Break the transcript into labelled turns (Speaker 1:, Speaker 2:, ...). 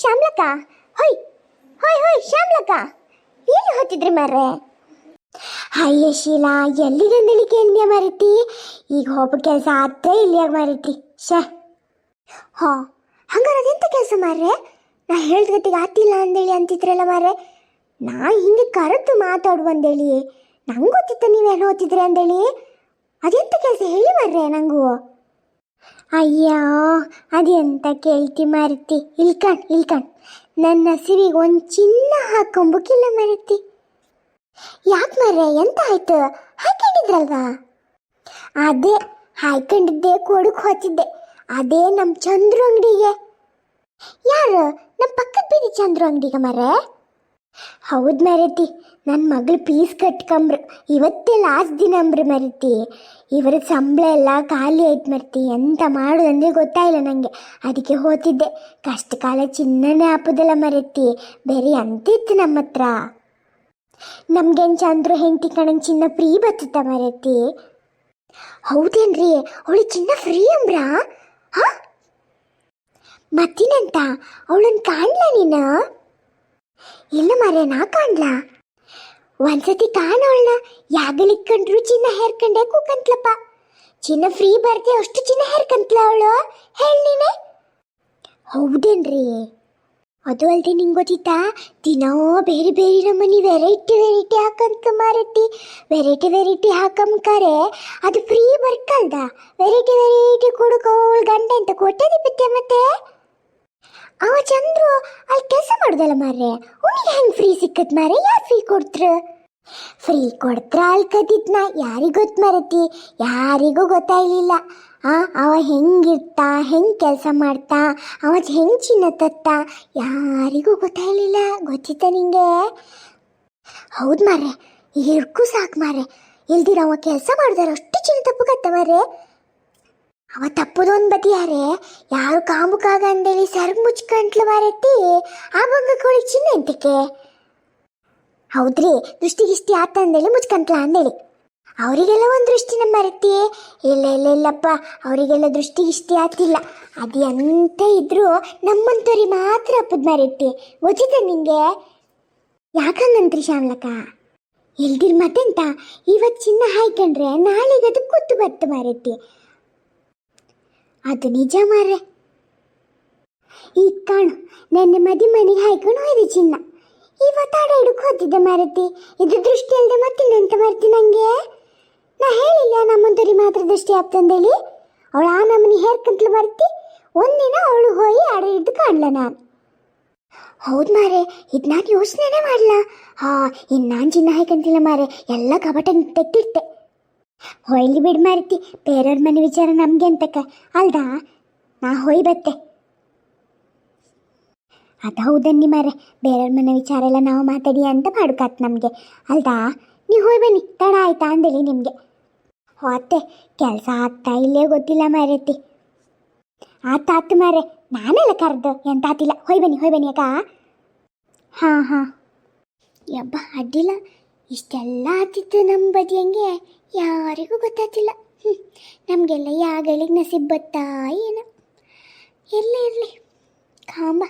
Speaker 1: ಶ್ಯಾಮ್ಲಕ್ಕ? ಹೊಯ್ ಹೊಯ್ ಹೊಯ್, ಶ್ಯಾಮ್ಲಕ್ಕ. ಎಲ್ಲಿ ಹೋಗ್ತಿದ್ರಿ ಮಾರ್ರೆ? ಅಯ್ಯ ಶೀಲಾ ಎಲ್ಲಿಗಂದೇಳಿ ಕೇಂದ್ಯ ಮಾರಿತಿ? ಈಗ ಹೋಗೋ ಕೆಲಸ ಆದ್ರೆ ಇಲ್ಲಿಯಾಗ ಮಾರಿತಿ. ಶೇ ಹಾ, ಹಂಗಾರೆ ಅದೆಂತ ಕೆಲಸ ಮಾರ್ರೆ? ನಾ ಹೇಳ್ದ ಗತಿಗೆ ಆತಿಲ್ಲ ಅಂದೇಳಿ ಅಂತಿದ್ರಲ್ಲ ಮಾರ್ರೆ. ನಾ ಹಿಂಗೆ ಕರೆದು ಮಾತಾಡು ಅಂದೇಳಿ ನಂಗೆ ಗೊತ್ತಿತ್ತ ನೀವೇನು ಓದ್ತಿದ್ರಿ ಅಂದೇಳಿ ಅದೆಂತ ಕೆಲಸ ಹೇಳಿ ಮಾರ್ರೆ ನಂಗೂ? ಅಯ್ಯೋ, ಅದೆಂತ ಕೇಳ್ತಿ ಮಾರುತಿ? ಇಲ್ಕಣ್ ಇಲ್ಕಣ್. ನನ್ನ ಹಸಿರಿಗೆ ಒಂದು ಚಿನ್ನ ಹಾಕೊಂಬಕ್ಕಿಲ್ಲ ಮಾರುತಿ. ಯಾಕೆ ಮರ್ರೆ, ಎಂತ ಆಯ್ತು? ಹಾಕೊಂಡಿದ್ರಲ್ವಾ? ಅದೇ ಹಾಕೊಂಡಿದ್ದೆ ಕೊಡಕ್ ಹೋತಿದ್ದೆ. ಅದೇ ನಮ್ಮ ಚಂದ್ರು ಅಂಗಡಿಗೆ. ಯಾರು? ನಮ್ಮ ಪಕ್ಕದ ಬೀದಿ ಚಂದ್ರು ಅಂಗಡಿಗೆ ಮರೆ ಹೌದು ಮರತಿ ನನ್ನ ಮಗಳು ಪೀಸ್ ಕಟ್ಕೊಂಬ್ರು. ಇವತ್ತೇ ಲಾಸ್ಟ್ ದಿನ ಅಂಬ್ರಿ ಮರತಿ. ಇವರ ಸಂಬಳ ಎಲ್ಲ ಖಾಲಿ ಆಯ್ತು ಮರ್ತಿ. ಎಂತ ಮಾಡೋದಂದ್ರೆ ಗೊತ್ತಾಯಿಲ್ಲ ನನಗೆ ಅದಕ್ಕೆ ಹೋತಿದ್ದೆ. ಕಷ್ಟ ಕಾಲ ಚಿನ್ನನೇ ಹಾಪದಲ್ಲ ಮರತಿ. ಬೇರೆ ಅಂತಿತ್ತು ನಮ್ಮ ಹತ್ರ ನಮ್ಗೇನು ಚಂದ್ರು, ಹೆಂಡತಿ ಕಣಂಗೆ ಚಿನ್ನ ಫ್ರೀ ಬರ್ತದ ಮರತಿ? ಹೌದೇನ್ರಿ? ಅವಳು ಚಿನ್ನ ಫ್ರೀ ಅಂಬ್ರಾ? ಹಾ? ಮತ್ತಿನಂತ? ಅವಳನ್ನ ಕಾಣಲ ನೀನು? ಇಲ್ಲ ಮರೆ ನಾ ಕಾಣ್ಲ? ಒಂದ್ಸತಿ ಕಾಣೋಳ್ನ ಯಾಗಳಿಕ್ಕಂಡ್ರು ಚಿನ್ನ ಹೇರ್ಕಂಡೆ ಕೂಕಂತ್ಲಪ್ಪ. ಚಿನ್ನ ಫ್ರೀ ಬರ್ತೆ ಅಷ್ಟು ಚಿನ್ನ ಹೇರ್ಕಂತ್ಲ ಅವಳು? ಹೇಳಿ ನೀನೆ. ಹೌದೇನ್ರಿ? ಅದು ಅಲ್ದೆ ನಿಂಗೆ ಗೊತ್ತಿತ್ತಾ ದಿನೋ ಬೇರೆ ಬೇರೆ ನಮ್ಮನಿ ವೆರೈಟಿ ವೆರೈಟಿ ಹಾಕಂತ ಮಾರಟ್ಟಿ ವೆರೈಟಿ ವೆರೈಟಿ ಹಾಕಂಕಾರೆ ಅದು ಫ್ರೀ ಬರ್ಕಲ್ದ? ವೆರೈಟಿ ವೆರೈಟಿ ಕೊಡುಕೋಳ್ ಗಂಡ ಅಂತ ಬಿತ್ತೆ ಮತ್ತೆ? ಅವ ಚಂದ್ರು ಅಲ್ಲಿ ಕೆಲಸ ಮಾಡ್ದಲ್ಲ ಮಾರ್ರೆ? ಅವನಿಗೆ ಹೆಂಗ್ ಫ್ರೀ ಸಿಕ್ಕತ್ ಮಾರೆ ಯಾರು ಫ್ರೀ ಕೊಡ್ತ್ರ? ಫ್ರೀ ಕೊಡ್ತ್ರ ಅಲ್ಲಿ ಕದಿದ್ನ ಯಾರಿಗೆ ಗೊತ್ತು ಮರತಿ? ಯಾರಿಗೂ ಗೊತ್ತಾಗ್ಲಿಲ್ಲ ಆ, ಅವ ಹೆಂಗಿರ್ತಾ ಹೆಂಗ್ ಕೆಲಸ ಮಾಡ್ತಾ? ಅವ ಹೆಂಗ್ ಚಿನ್ನ ತತ್ತ? ಯಾರಿಗೂ ಗೊತ್ತಾಗ್ಲಿಲ್ಲ ಗೊತ್ತಿತ್ತ ನಿಂಗೆ? ಹೌದು ಮಾರೆ ಇರ್ಕು ಸಾಕು ಮಾರೆ ಇಲ್ದಿರ ಅವ ಕೆಲಸ ಮಾಡಿದಾರ ಅಷ್ಟು ಚಿನ್ನ ತಪ್ಪುಗತ್ತ ಮಾರೆ ಅವ ತಪ್ಪುದೊಂದು ಬದಿಯಾರೆ. ಯಾರು ಕಾಮುಕಾಗ ಅಂದೇಳಿ ಸರ್ ಮುಚ್ಕಂಟ್ಲು ಮಾರೈತಿ? ಆ ಬಂಗಕೋಳಿ ಚಿನ್ನ ಎಂತಕ್ಕೆ? ಹೌದ್ರಿ ದೃಷ್ಟಿಗಿಷ್ಟಿ ಆತ ಅಂದೇಳಿ ಮುಚ್ಕಂಟ್ಲ ಅಂದೇಳಿ. ಅವರಿಗೆಲ್ಲ ಒಂದು ನಮ್ಮ ಮರತಿ? ಇಲ್ಲ ಇಲ್ಲ, ಇಲ್ಲಪ್ಪ, ಅವರಿಗೆಲ್ಲ ದೃಷ್ಟಿಗಿಷ್ಟಿ ಆತಿಲ್ಲ. ಅದು ಎಂತ ಇದ್ರು ನಮ್ಮಂತವ್ರಿ ಮಾತ್ರ ಅಪ್ಪದ ಮರತಿ. ಗೊತ್ತಿತ್ತ ನಿಂಗೆ? ಯಾಕಂಗಂತ್ರಿ ಶ್ಯಾಮ್ಲಕ್ಕ ಎಲ್ದಿರ್ ಮತ್ತೆಂತ? ಇವತ್ತು ಚಿನ್ನ ಹಾಯ್ಕಂಡ್ರೆ ನಾಳೆಗೆ ಅದು ಕೂತು ಬತ್ತು ಮಾರೈತಿ. ಅದು ನಿಜ ಮಾರ್ರೆ. ಈ ಕಾಣು ನನ್ನ ಮದಿ ಮನೆಗೆ ಹಾಯ್ಕೊಂಡು ಹೋಯ್ದೆ ಚಿನ್ನ. ಇವತ್ತು ಆಡ ಹಿಡಕ್ ಹೋತಿದ್ದೆ ಮಾರತಿ. ಇದು ದೃಷ್ಟಿ ಅಲ್ಲದೆ ಮತ್ತಿಲ್ಲ ಅಂತ ಮಾರ್ತಿ ನಂಗೆ. ನಾ ಹೇಳಿಲ್ಲ ನಮ್ಮಂತರಿ ಮಾತ್ರ ದೃಷ್ಟಿ ಆಗ್ತಂದೇಳಿ ಅವಳು ಆ ನಮ್ಮನಿ ಹೇರ್ಕಂತಲು ಬರ್ತಿ ಒಂದಿನ ಅವಳು ಹೋಗಿ ಆಡ ಹಿಡ್ದು ಕಾಣ್ಲ ನಾನು. ಹೌದು ಮಾರೆ ಇದು ನಾನು ಯೋಚನೆನೇ ಮಾಡಲ್ಲ ಹಾ ಇನ್ನು ನಾನು ಚಿನ್ನ ಹಾಯ್ಕಂತಿಲ್ಲ ಮಾರೆ ಎಲ್ಲ ಕಪಟ ತೆಗ್ದಿರ್ತೆ ಹೊಯ್ಲಿ ಬಿಡ್ ಮಾರತಿ, ಬೇರೆಯವ್ರ ಮನೆ ವಿಚಾರ ನಮ್ಗೆ ಅಂತಕ್ಕ ಅಲ್ದಾ? ನಾ ಹೊಯ್ ಬತ್ತೆ. ಅದು ಹೌದನ್ನಿ ಮಾರೆ ಬೇರೆಯವ್ರ ಮನೆ ವಿಚಾರ ಎಲ್ಲ ನಾವು ಮಾತಾಡಿ ಅಂತ ಮಾಡ್ಕಾತ್ ನಮಗೆ. ಅಲ್ದಾ? ನೀವು ಹೋಯ್ ಬನ್ನಿ, ತಡ ಆಯ್ತಾ ಅಂದೇಳಿ ನಿಮಗೆ. ಹೋತೆ ಕೆಲಸ ಆಗ್ತಾ ಇಲ್ಲೇ ಗೊತ್ತಿಲ್ಲ ಮಾರೈತಿ ಆತ ಆತು ಮಾರೆ ನಾನೆಲ್ಲ ಕರೆದು ಎಂತ ಆತಿಲ್ಲ. ಹೊಯ್ ಬನ್ನಿ ಹೊಯ್ ಬನ್ನಿ ಅಕ್ಕ. ಹಾಂ ಹಾಂ. ಯಬ್ಬ, ಅಡ್ಡಿಲ್ಲ. ಇಷ್ಟೆಲ್ಲ ಆತಿತ್ತು ನಮ್ಮ ಬದಿಯಂಗೆ ಯಾರಿಗೂ ಗೊತ್ತಾಗ್ತಿಲ್ಲ. ಹ್ಞೂ ನಮಗೆಲ್ಲ ಯಾಗಳಿಗೆ ನಸಿಬ್ ಬತ್ತಾ ಏನೋ. ಎಲ್ಲ ಇರಲಿ. ಕಾಂಬ.